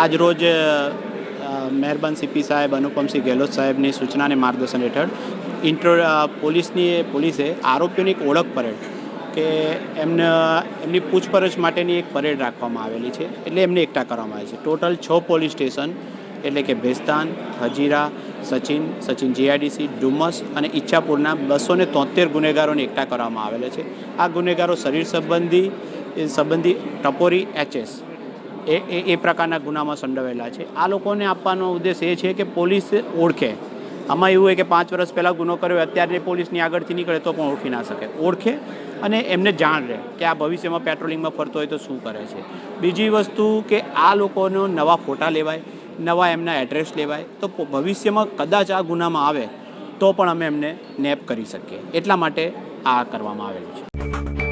આજ રોજ મહેરબાન સીપી સાહેબ અનુપમસિંહ ગેહલોત સાહેબની સૂચનાને માર્ગદર્શન હેઠળ ઇન્ટ્રો પોલીસની પોલીસે આરોપીઓની એક ઓળખ પરેડ કે એમને, એમની પૂછપરછ માટેની એક પરેડ રાખવામાં આવેલી છે, એટલે એમને એકઠા કરવામાં આવે છે. ટોટલ છ પોલીસ સ્ટેશન, એટલે કે ભેસ્તાન, હજીરા, સચિન સચિન જીઆઈડીસી, ડુમસ અને ઈચ્છાપુરના બસો ને તોતેર ગુનેગારોને એકઠા કરવામાં આવેલા છે. આ ગુનેગારો શરીર સંબંધી સંબંધી ટપોરી, એચએસ એ એ પ્રકારના ગુનામાં સંડોવેલા છે. આ લોકોને આપવાનો ઉદ્દેશ એ છે કે પોલીસ ઓળખે. આમાં એવું હોય કે પાંચ વર્ષ પહેલાં ગુનો કર્યો અત્યારની અત્યારે પોલીસની આગળથી નીકળે તો પણ ઓળખી ના શકે. ઓળખે અને એમને જાણ રહે કે આ ભવિષ્યમાં પેટ્રોલિંગમાં ફરતો હોય તો શું કરે છે. બીજી વસ્તુ કે આ લોકોનો નવા ફોટા લેવાય, નવા એમના એડ્રેસ લેવાય, તો ભવિષ્યમાં કદાચ આ ગુનામાં આવે તો પણ અમે એમને નેપ કરી શકીએ. એટલા માટે આ કરવામાં આવેલું છે.